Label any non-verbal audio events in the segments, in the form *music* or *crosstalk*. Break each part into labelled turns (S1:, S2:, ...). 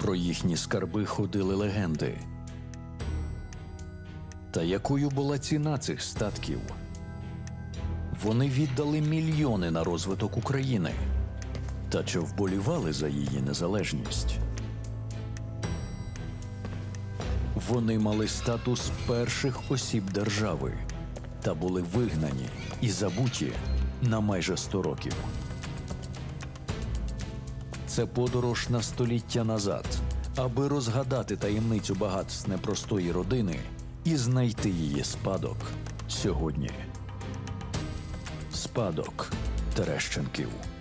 S1: Про їхні скарби ходили легенди. Та якою була ціна цих статків? Вони віддали мільйони на розвиток України. Та чи вболівали за її незалежність? Вони мали статус перших осіб держави та були вигнані і забуті на майже 100 років. Це подорож на століття назад, аби розгадати таємницю багатств непростої родини і знайти її спадок сьогодні. Спадок Терещенків.
S2: –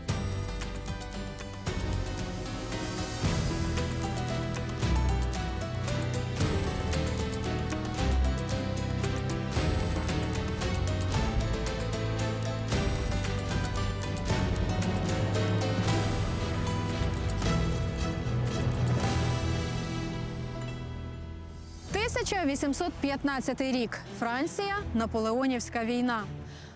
S2: 1815 рік. Франція, Наполеонівська війна.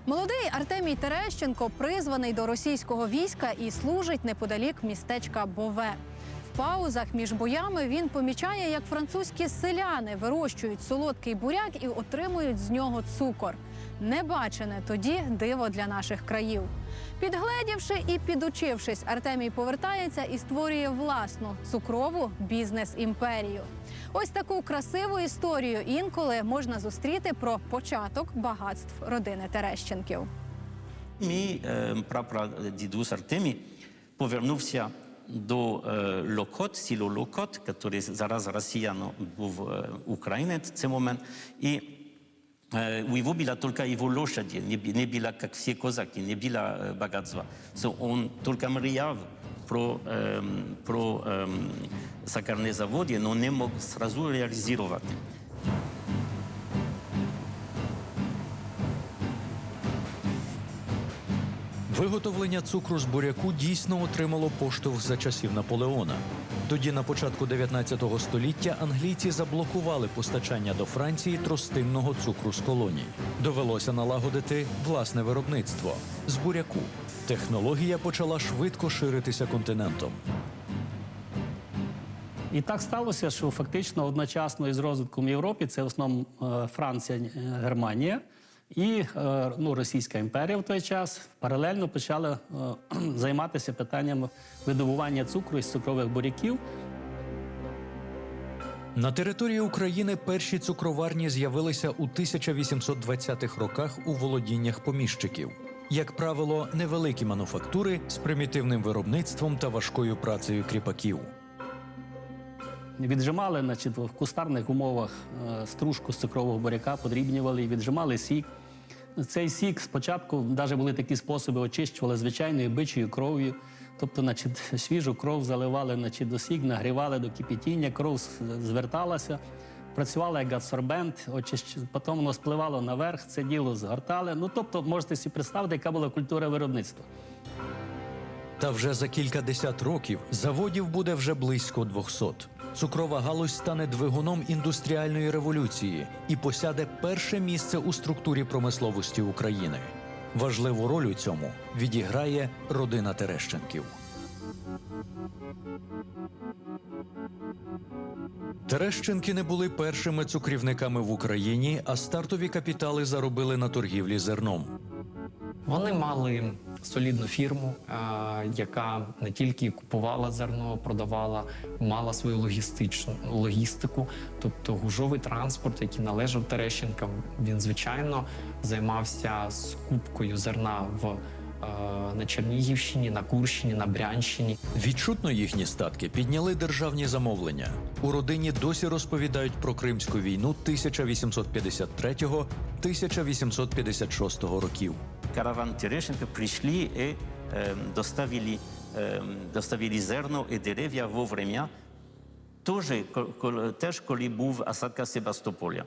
S2: Молодий Артемій Терещенко призваний до російського війська і служить неподалік містечка Бове. В паузах між боями він помічає, як французькі селяни вирощують солодкий буряк і отримують з нього цукор. Небачене тоді диво для наших країв. Підгледівши і підучившись, Артемій повертається і створює власну цукрову бізнес-імперію. Ось таку красиву історію інколи можна зустріти про початок багатств родини Терещенків.
S3: Мій е, прапрадідусь Артемій повернувся до е, Локот, село Локот, який зараз росіян був е, українець в цей момент. І е, у його була тільки його лошаді, не, не була, як всі козаки, не було е, багатства. So, він тільки мріяв про, е, про е, сахарний завод, але не мог зразу реалізувати.
S1: Виготовлення цукру з буряку дійсно отримало поштовх за часів Наполеона. Тоді, на початку 19 століття, англійці заблокували постачання до Франції тростинного цукру з колоній. Довелося налагодити власне виробництво з буряку. Технологія почала швидко ширитися континентом.
S4: І так сталося, що фактично одночасно із розвитком в Європі це в основному е, Франція, е, Германія і е, ну, Російська імперія в той час паралельно почали *clears throat* займатися питанням видобування цукру із цукрових буряків.
S1: На території України перші цукроварні з'явилися у 1820-х роках у володіннях поміщиків. Як правило, невеликі мануфактури з примітивним виробництвом та важкою працею кріпаків.
S4: Віджимали значить, в кустарних умовах е, стружку з цукрового буряка, подрібнювали і віджимали сік. Цей сік спочатку навіть були такі способи, очищували звичайною бичою кров'ю. Тобто, значить, *laughs* свіжу кров заливали значить, до сік, нагрівали до кипітіння, кров зверталася, працювала як адсорбент, очищ... потім воно спливало наверх, це діло згортали. Ну, тобто, можете собі представити, яка була культура виробництва.
S1: Та вже за кількадесят років заводів буде вже близько 200. Цукрова галузь стане двигуном індустріальної революції і посяде перше місце у структурі промисловості України. Важливу роль у цьому відіграє родина Терещенків. Терещенки не були першими цукрівниками в Україні, а стартові капітали заробили на торгівлі зерном.
S5: Вони мали солідну фірму, яка не тільки купувала зерно, продавала, мала свою логістичну логістику, тобто гужовий транспорт, який належав Терещенкам, він звичайно займався скупкою зерна в на Чернігівщині, на Курщині, на Брянщині.
S1: Відчутно їхні статки підняли державні замовлення. У родині досі розповідають про Кримську війну 1853-1856 років.
S3: караван Терещенко прийшли і е, доставили, е, доставили зерно і дерев'я вовремя, теж коли був осадка Себастополя.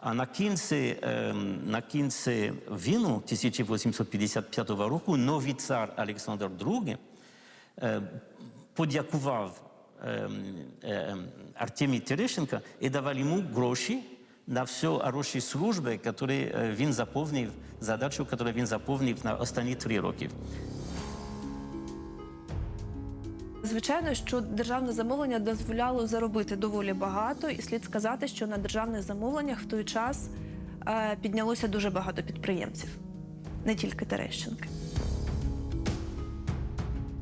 S3: А на кінці, е, на кінці війни 1855 року новий цар Олександр II е, подякував е, е, Терещенко і давав йому гроші на всі хороші служби, які е, він заповнив, задачу, яку він заповнив на останні три роки.
S6: Звичайно, що державне замовлення дозволяло заробити доволі багато, і слід сказати, що на державних замовленнях в той час е, піднялося дуже багато підприємців, не тільки Терещенки.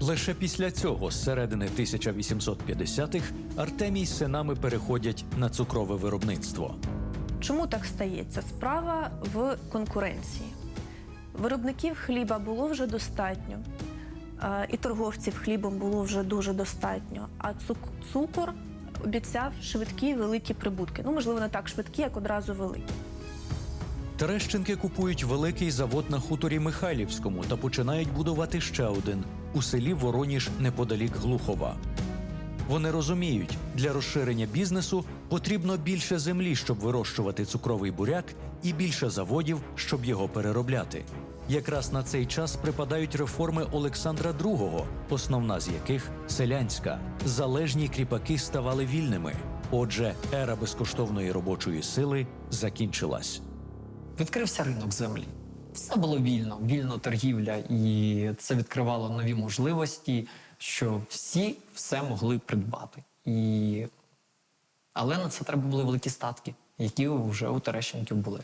S1: Лише після цього, з середини 1850-х, Артемій з синами переходять на цукрове виробництво.
S6: Чому так стається? Справа в конкуренції. Виробників хліба було вже достатньо, і торговців хлібом було вже дуже достатньо. А цукор обіцяв швидкі великі прибутки. Ну, можливо, не так швидкі, як одразу великі.
S1: Терещенки купують великий завод на хуторі Михайлівському та починають будувати ще один у селі Вороніж неподалік Глухова. Вони розуміють, для розширення бізнесу потрібно більше землі, щоб вирощувати цукровий буряк, і більше заводів, щоб його переробляти. Якраз на цей час припадають реформи Олександра II, основна з яких селянська. Залежні кріпаки ставали вільними. Отже, ера безкоштовної робочої сили закінчилась.
S5: Відкрився ринок землі. Все було вільно, вільна торгівля, і це відкривало нові можливості, що всі все могли придбати. І... Але на це треба були великі статки, які вже у Терещенків були.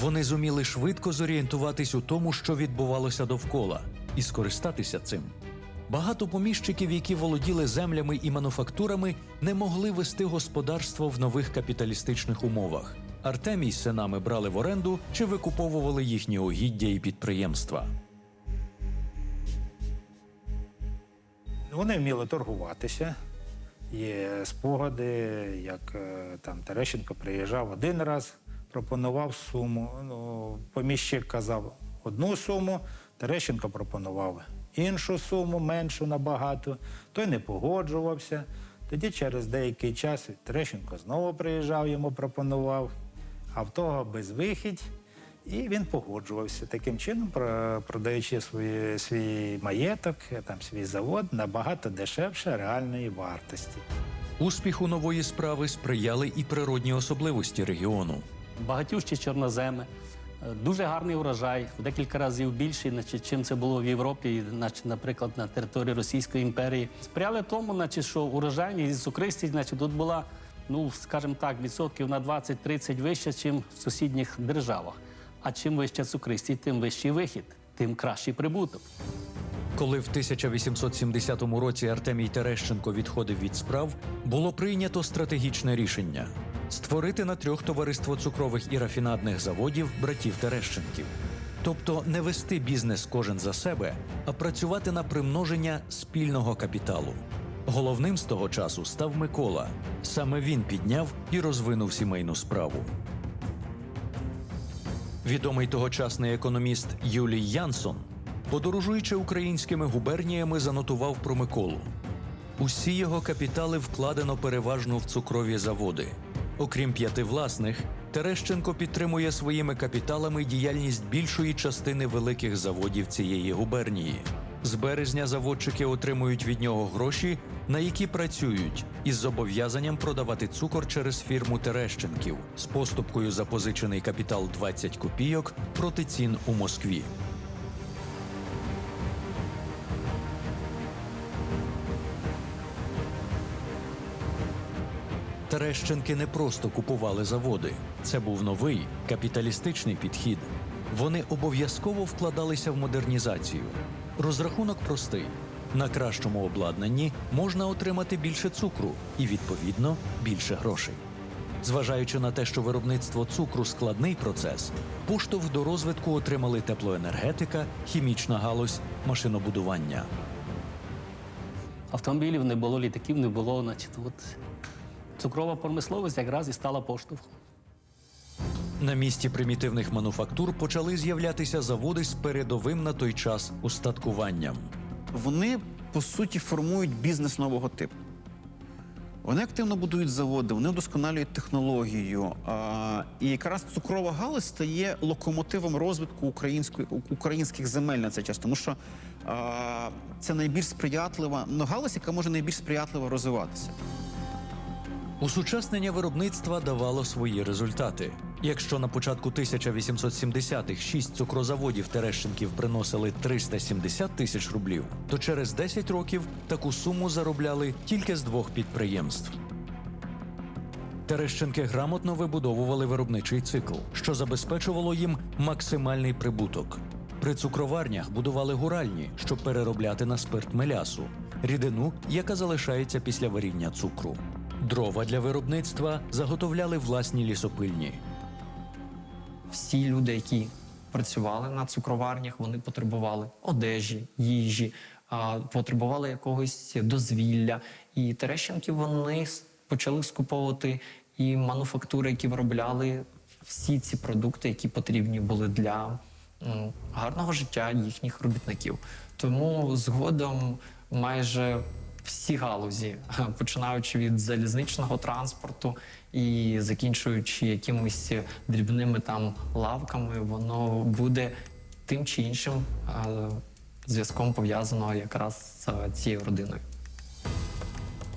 S1: Вони зуміли швидко зорієнтуватись у тому, що відбувалося довкола, і скористатися цим. Багато поміщиків, які володіли землями і мануфактурами, не могли вести господарство в нових капіталістичних умовах. Артемій з синами брали в оренду чи викуповували їхні угіддя і підприємства.
S7: Вони вміли торгуватися. Є спогади, як е, там Терещенко приїжджав один раз, пропонував суму. Ну, поміщик казав одну суму, Терещенко пропонував іншу суму, меншу набагато. Той не погоджувався. Тоді через деякий час Терещенко знову приїжджав, йому пропонував, а в того безвихідь. І він погоджувався таким чином, про- продаючи свої, свій маєток, там свій завод набагато дешевше реальної вартості.
S1: Успіху нової справи сприяли і природні особливості регіону.
S4: Багатющі чорноземи, е, дуже гарний урожай, в декілька разів більший, значить, чим це було в Європі, значить, наприклад, на території Російської імперії. Сприяли тому, значить, що урожайність і цукристість значить, тут була, ну, скажімо так, відсотків на 20-30 вища, ніж в сусідніх державах. А чим вища цукристість, тим вищий вихід, тим кращий прибуток.
S1: Коли в 1870 році Артемій Терещенко відходив від справ, було прийнято стратегічне рішення створити на трьох товариство цукрових і рафінадних заводів братів Терещенків. Тобто не вести бізнес кожен за себе, а працювати на примноження спільного капіталу. Головним з того часу став Микола. Саме він підняв і розвинув сімейну справу. Відомий тогочасний економіст Юлій Янсон, подорожуючи українськими губерніями, занотував про Миколу. Усі його капітали вкладено переважно в цукрові заводи. Окрім п'яти власних, Терещенко підтримує своїми капіталами діяльність більшої частини великих заводів цієї губернії. З березня заводчики отримують від нього гроші, на які працюють, із зобов'язанням продавати цукор через фірму Терещенків з поступкою за позичений капітал 20 копійок проти цін у Москві. Терещенки не просто купували заводи. Це був новий капіталістичний підхід. Вони обов'язково вкладалися в модернізацію. Розрахунок простий: на кращому обладнанні можна отримати більше цукру і, відповідно, більше грошей. Зважаючи на те, що виробництво цукру складний процес, поштовх до розвитку отримали теплоенергетика, хімічна галузь, машинобудування.
S4: Автомобілів не було, літаків не було. Значить, от цукрова промисловість якраз і стала поштовхом.
S1: На місці примітивних мануфактур почали з'являтися заводи з передовим на той час устаткуванням.
S8: вони по суті формують бізнес нового типу. Вони активно будують заводи, вони вдосконалюють технологію. А, і якраз цукрова галузь стає локомотивом розвитку української, українських земель на цей час, тому що а, це найбільш сприятлива ну, галузь, яка може найбільш сприятливо розвиватися.
S1: Усучаснення виробництва давало свої результати. Якщо на початку 1870-х шість цукрозаводів Терещенків приносили 370 тисяч рублів, то через 10 років таку суму заробляли тільки з двох підприємств. Терещенки грамотно вибудовували виробничий цикл, що забезпечувало їм максимальний прибуток. При цукроварнях будували гуральні, щоб переробляти на спирт мелясу, рідину, яка залишається після варіння цукру. Дрова для виробництва заготовляли власні лісопильні.
S5: всі люди, які працювали на цукроварнях, вони потребували одежі, їжі, потребували якогось дозвілля. І Терещенки вони почали скуповувати і мануфактури, які виробляли всі ці продукти, які потрібні були для гарного життя їхніх робітників. Тому згодом майже всі галузі, починаючи від залізничного транспорту і закінчуючи якимись дрібними там лавками, воно буде тим чи іншим е, зв'язком пов'язано якраз з е, цією родиною.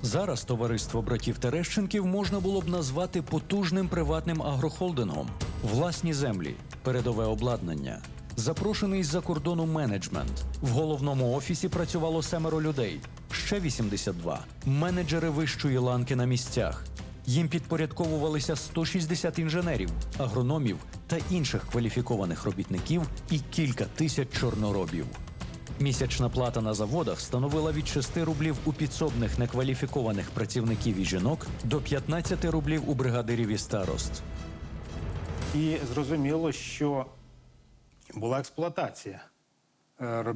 S1: Зараз товариство братів Терещенків можна було б назвати потужним приватним агрохолдингом, власні землі, передове обладнання, запрошений з-за кордону менеджмент. В головному офісі працювало семеро людей, ще 82 – менеджери вищої ланки на місцях. Їм підпорядковувалися 160 інженерів, агрономів та інших кваліфікованих робітників і кілька тисяч чорноробів. Місячна плата на заводах становила від 6 рублів у підсобних некваліфікованих працівників і жінок до 15 рублів у бригадирів і старост.
S7: І зрозуміло, що була експлуатація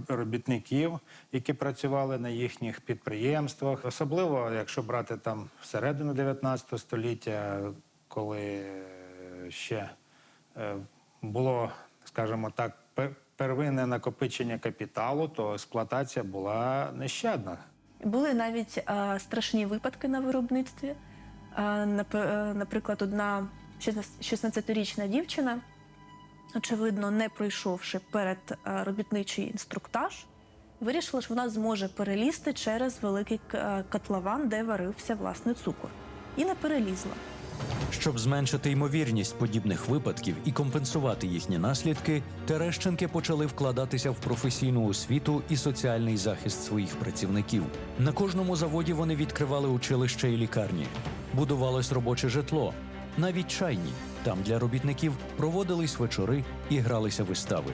S7: робітників, які працювали на їхніх підприємствах. Особливо, якщо брати там середину 19 століття, коли е, ще е, було, скажімо так, пе- первинне накопичення капіталу, то експлуатація була нещадна.
S6: Були навіть е, страшні випадки на виробництві. Е, е, наприклад, одна 16-річна дівчина, очевидно, не пройшовши перед е, робітничий інструктаж, вирішила, що вона зможе перелізти через великий е, котлован, де варився власне цукор. І не перелізла.
S1: Щоб зменшити ймовірність подібних випадків і компенсувати їхні наслідки, Терещенки почали вкладатися в професійну освіту і соціальний захист своїх працівників. На кожному заводі вони відкривали училища і лікарні, будувалось робоче житло, навіть чайні. Там для робітників проводились вечори і гралися вистави.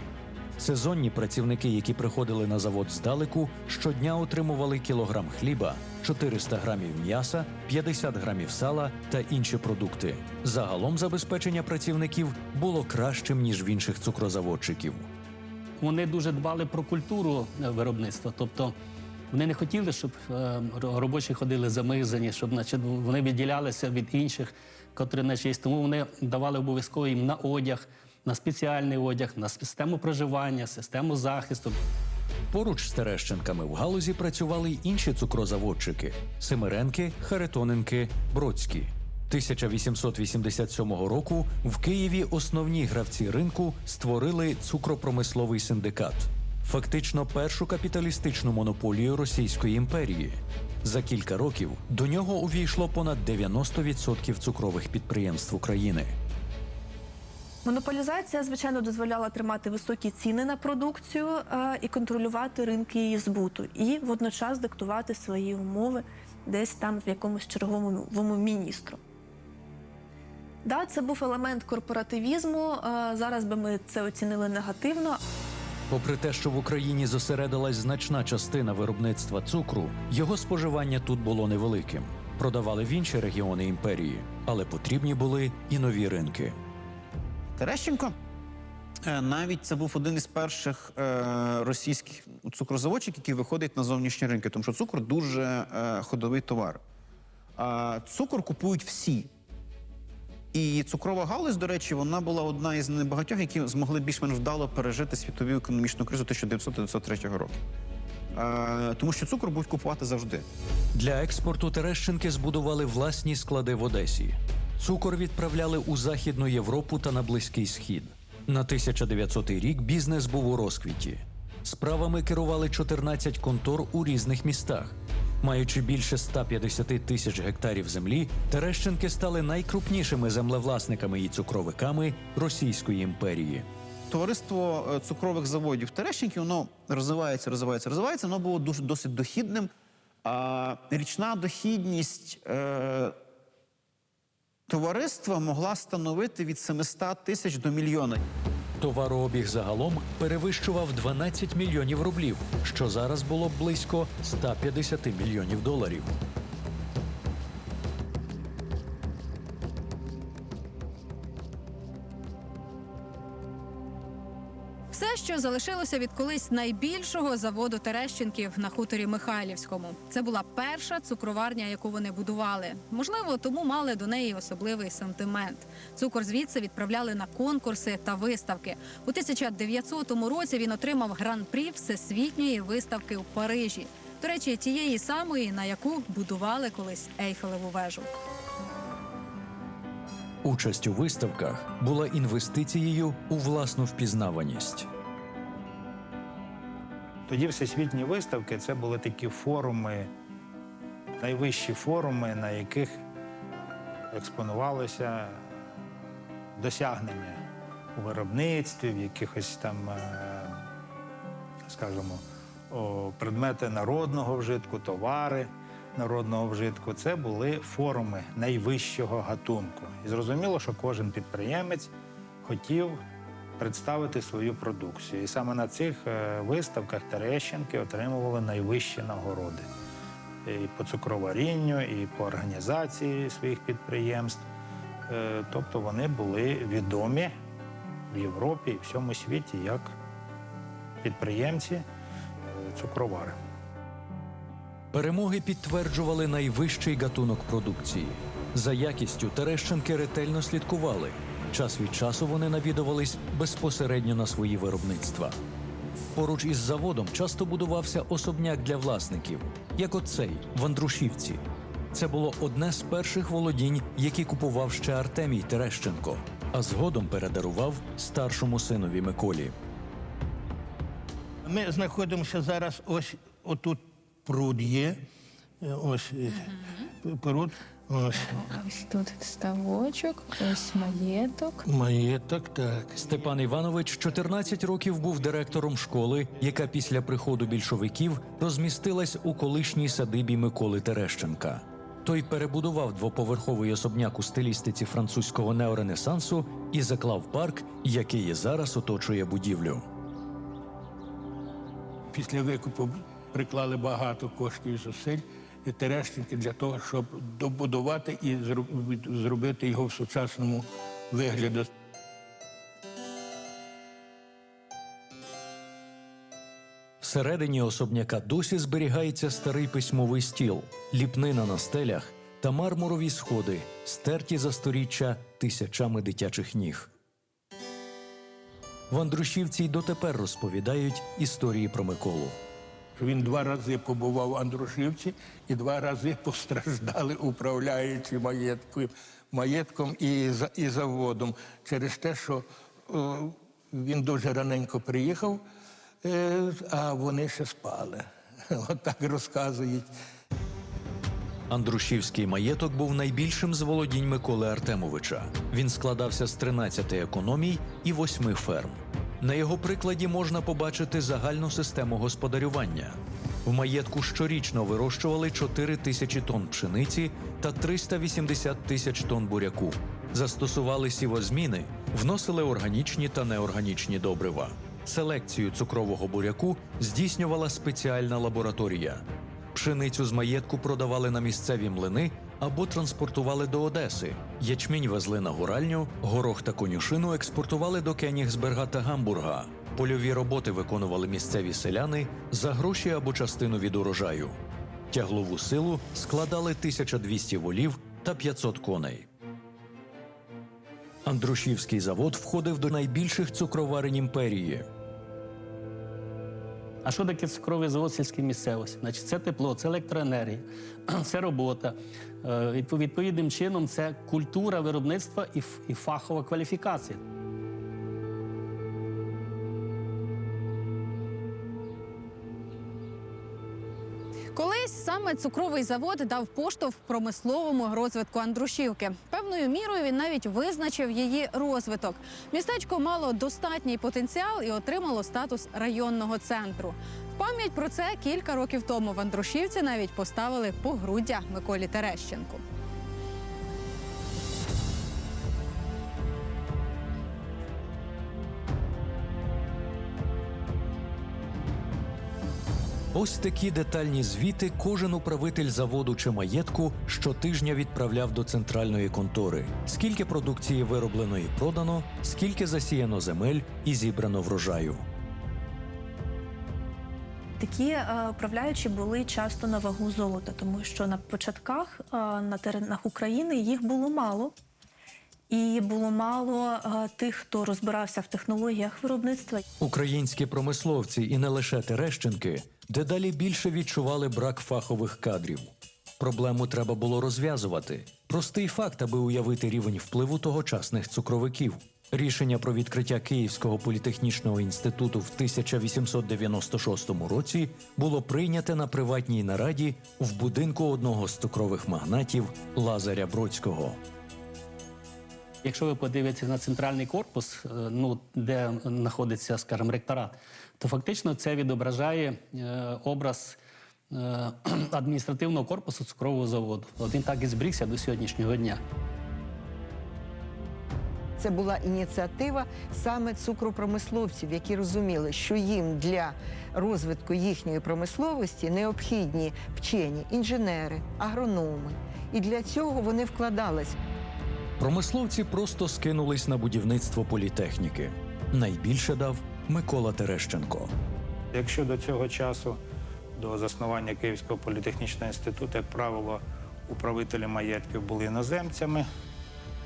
S1: Сезонні працівники, які приходили на завод здалеку, щодня отримували кілограм хліба, 400 грамів м'яса, 50 грамів сала та інші продукти. Загалом забезпечення працівників було кращим ніж в інших цукрозаводчиків.
S4: Вони дуже дбали про культуру е, виробництва. Тобто вони не хотіли, щоб е, робочі ходили замизані, щоб значить, вони відділялися від інших, котрі не честь. Тому вони давали обов'язково їм на одяг, на спеціальний одяг, на систему проживання, систему захисту.
S1: Поруч з Терещенками в галузі працювали й інші цукрозаводчики: Семиренки, Харитоненки, Бродські. 1887 року в Києві основні гравці ринку створили цукропромисловий синдикат, фактично першу капіталістичну монополію Російської імперії. За кілька років до нього увійшло понад 90% цукрових підприємств України.
S6: Монополізація, звичайно, дозволяла тримати високі ціни на продукцію е, і контролювати ринки її збуту, і водночас диктувати свої умови десь там в якомусь черговому міністру. Да, це був елемент корпоративізму. е, Зараз би ми це оцінили негативно,
S1: Попри те, що в Україні зосередилась значна частина виробництва цукру, його споживання тут було невеликим. Продавали в інші регіони імперії, але потрібні були і нові ринки.
S8: Терещенко е, навіть це був один із перших е, російських цукрозаводчиків, який виходить на зовнішні ринки, тому що цукор дуже е, ходовий товар. А цукор купують всі. І цукрова галузь, до речі, вона була одна із небагатьох, які змогли більш-менш вдало пережити світову економічну кризу 1900-1903 року. Е, тому що цукор будуть купувати завжди.
S1: Для експорту Терещенки збудували власні склади в Одесі. Цукор відправляли у Західну Європу та на Близький Схід. На 1900 рік бізнес був у розквіті. Справами керували 14 контор у різних містах. Маючи більше 150 тисяч гектарів землі, Терещенки стали найкрупнішими землевласниками і цукровиками Російської імперії.
S8: Товариство е, цукрових заводів Терещенки, воно розвивається, розвивається, розвивається. Воно було дуже досить дохідним. А річна дохідність е, товариства могла становити від 700 тисяч до мільйона.
S1: Товарообіг загалом перевищував 12 мільйонів рублів, що зараз було близько 150 мільйонів доларів.
S2: Що залишилося від колись найбільшого заводу Терещенків на хуторі Михайлівському. Це була перша цукроварня, яку вони будували. Можливо, тому мали до неї особливий сантимент. Цукор звідси відправляли на конкурси та виставки. У 1900 році він отримав гран-прі всесвітньої виставки у Парижі. До речі, тієї самої, на яку будували колись Ейфелеву вежу.
S1: Участь у виставках була інвестицією у власну впізнаваність.
S7: Тоді всесвітні виставки це були такі форуми, найвищі форуми, на яких експонувалися досягнення у виробництві, в якихось там, е, скажімо, предмети народного вжитку, товари народного вжитку. Це були форуми найвищого гатунку. І зрозуміло, що кожен підприємець хотів представити свою продукцію. І саме на цих е, виставках Терещенки отримували найвищі нагороди. І по цукроварінню, і по організації своїх підприємств. Е, Тобто вони були відомі в Європі і всьому світі як підприємці, е, цукровари.
S1: Перемоги підтверджували найвищий гатунок продукції. За якістю Терещенки ретельно слідкували. Час від часу вони навідувались безпосередньо на свої виробництва. Поруч із заводом часто будувався особняк для власників, як оцей в Андрушівці. Це було одне з перших володінь, які купував ще Артемій Терещенко, а згодом передарував старшому синові Миколі.
S9: Ми знаходимося зараз ось отут пруд є. Е, Ось е, пруд, ось
S10: Ось тут ставочок, ось маєток.
S9: маєток, так.
S1: Степан Іванович 14 років був директором школи, яка після приходу більшовиків розмістилась у колишній садибі Миколи Терещенка. Той перебудував двоповерховий особняк у стилістиці французького неоренесансу і заклав парк, який і зараз оточує будівлю.
S9: Після викупу приклали багато коштів і зусиль Терещенки для того, щоб добудувати і зробити його в сучасному вигляді.
S1: Всередині особняка досі зберігається старий письмовий стіл, ліпнина на стелях та мармурові сходи, стерті за сторіччя тисячами дитячих ніг. В Андрушівці й дотепер розповідають історії про Миколу.
S9: Він два рази побував в Андрушівці і два рази *laughs* постраждали, управляючи маєтком, маєтком і, і заводом через те, що о, він дуже раненько приїхав, е, а вони ще спали. *laughs* От так розказують.
S1: Андрушівський маєток був найбільшим з володінь Миколи Артемовича. Він складався з 13 економій і 8 ферм. На його прикладі можна побачити загальну систему господарювання. В маєтку щорічно вирощували 4 тисячі тонн пшениці та 380 тисяч тонн буряку. Застосували сівозміни, вносили органічні та неорганічні добрива. Селекцію цукрового буряку здійснювала спеціальна лабораторія. Пшеницю з маєтку продавали на місцеві млини або транспортували до Одеси. Ячмінь везли на гуральню, горох та конюшину експортували до Кенігсберга та Гамбурга. Польові роботи виконували місцеві селяни за гроші або частину від урожаю. Тяглову силу складали 1200 волів та 500 коней. Андрушівський завод входив до найбільших цукроварень імперії.
S4: А що таке цукровий завод сільській місцевості? Значить, це тепло, це електроенергія, *clears throat* це робота. Е, Відповідним чином, це культура виробництва і фахова кваліфікація.
S2: Саме цукровий завод дав поштовх промисловому розвитку Андрушівки. Певною мірою він навіть визначив її розвиток. Містечко мало достатній потенціал і отримало статус районного центру. В пам'ять про це кілька років тому в Андрушівці навіть поставили погруддя Миколі Терещенку.
S1: Ось такі детальні звіти кожен управитель заводу чи маєтку щотижня відправляв до центральної контори. Скільки продукції вироблено і продано, скільки засіяно земель і зібрано врожаю.
S6: Такі е, управляючі були часто на вагу золота, тому що на початках е, на теренах України їх було мало. І було мало е, тих, хто розбирався в технологіях виробництва.
S1: Українські промисловці і не лише Терещенки дедалі більше відчували брак фахових кадрів. Проблему треба було розв'язувати. Простий факт, аби уявити рівень впливу тогочасних цукровиків. Рішення про відкриття Київського політехнічного інституту в 1896 році було прийняте на приватній нараді в будинку одного з цукрових магнатів Лазаря Бродського.
S4: Якщо ви подивитеся на центральний корпус, е, ну де знаходиться, скажімо, ректорат, то фактично це відображає е, образ е, *clears throat* адміністративного корпусу цукрового заводу. От він так і зберігся до сьогоднішнього дня.
S11: Це була ініціатива саме цукропромисловців, які розуміли, що їм для розвитку їхньої промисловості необхідні вчені, інженери, агрономи. І для цього вони вкладались.
S1: Промисловці просто скинулись на будівництво політехніки. Найбільше дав Микола Терещенко.
S7: Якщо до цього часу, до заснування Київського політехнічного інституту, як правило, управителі маєтків були іноземцями,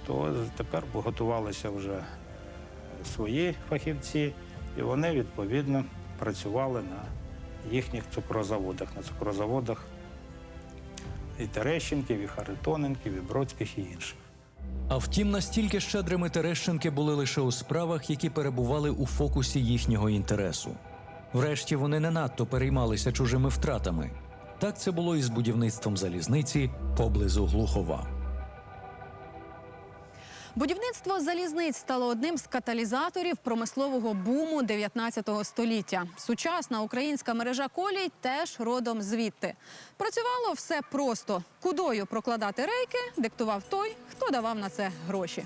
S7: то тепер готувалися вже свої фахівці, і вони відповідно працювали на їхніх цукрозаводах, на цукрозаводах і Терещенків, і Харитоненків, і Бродських, і інших.
S1: А втім, настільки щедрими Терещенки були лише у справах, які перебували у фокусі їхнього інтересу. Врешті вони не надто переймалися чужими втратами. Так це було і з будівництвом залізниці поблизу Глухова.
S2: Будівництво залізниць стало одним з каталізаторів промислового буму 19 століття. Сучасна українська мережа колій теж родом звідти. Працювало все просто: кудою прокладати рейки диктував той, хто давав на це гроші.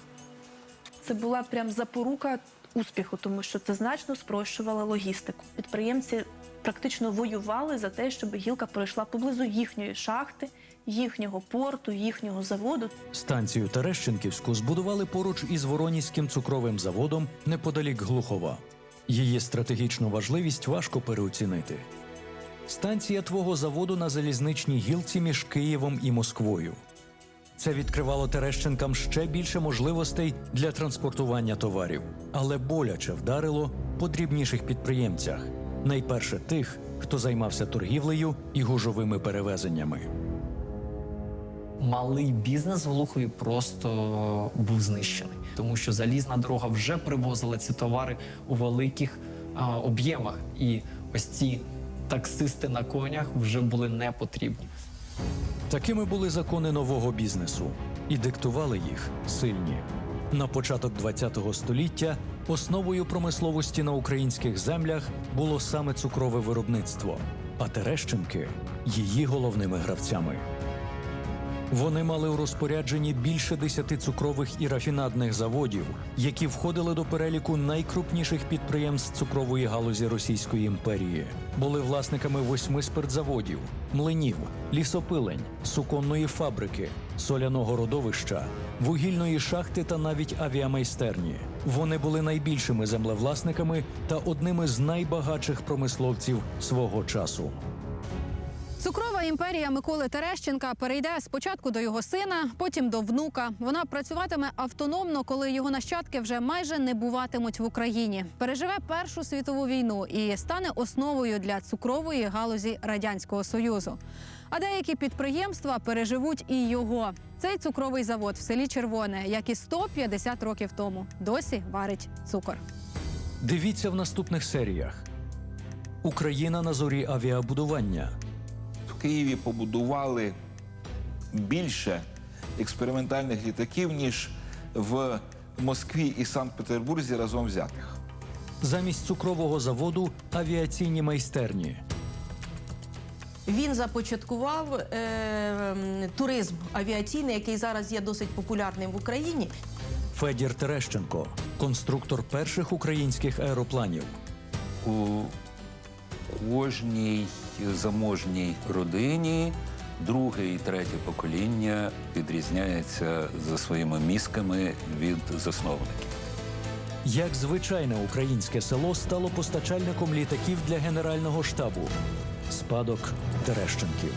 S6: Це була прям запорука успіху, тому що це значно спрощувало логістику. Підприємці практично воювали за те, щоб гілка пройшла поблизу їхньої шахти, їхнього порту, їхнього заводу.
S1: Станцію Терещенківську збудували поруч із Воронізьким цукровим заводом неподалік Глухова. Її стратегічну важливість важко переоцінити. Станція твого заводу на залізничній гілці між Києвом і Москвою. Це відкривало Терещенкам ще більше можливостей для транспортування товарів, але боляче вдарило по дрібніших підприємцях, найперше тих, хто займався торгівлею і гужовими перевезеннями.
S5: Малий бізнес в Глухові просто був знищений, тому що залізна дорога вже привозила ці товари у великих а, об'ємах, і ось ці таксисти на конях вже були не потрібні.
S1: Такими були закони нового бізнесу, і диктували їх сильні. На початок ХХ століття основою промисловості на українських землях було саме цукрове виробництво, а Терещенки її головними гравцями. Вони мали у розпорядженні більше десяти цукрових і рафінадних заводів, які входили до переліку найкрупніших підприємств цукрової галузі Російської імперії. Були власниками восьми спиртзаводів, млинів, лісопилень, суконної фабрики, соляного родовища, вугільної шахти та навіть авіамайстерні. Вони були найбільшими землевласниками та одними з найбагатших промисловців свого часу.
S2: Цукрова імперія Миколи Терещенка перейде спочатку до його сина, потім до внука. Вона працюватиме автономно, коли його нащадки вже майже не буватимуть в Україні. Переживе Першу світову війну і стане основою для цукрової галузі радянського союзу. А деякі підприємства переживуть і його. Цей цукровий завод в селі Червоне, як і 150 років тому, досі варить цукор.
S1: Дивіться в наступних серіях: Україна на зорі авіабудування.
S9: В
S12: Києві побудували більше експериментальних літаків, ніж в Москві і Санкт-Петербурзі разом взятих.
S1: Замість цукрового заводу авіаційні майстерні.
S13: Він започаткував е, туризм авіаційний, який зараз є досить популярним в Україні.
S1: Федір Терещенко, конструктор перших українських аеропланів.
S14: у кожній заможній родині друге і третє покоління відрізняється за своїми мізками від засновників.
S1: Як звичайне українське село стало постачальником літаків для Генерального штабу. Спадок Терещенків.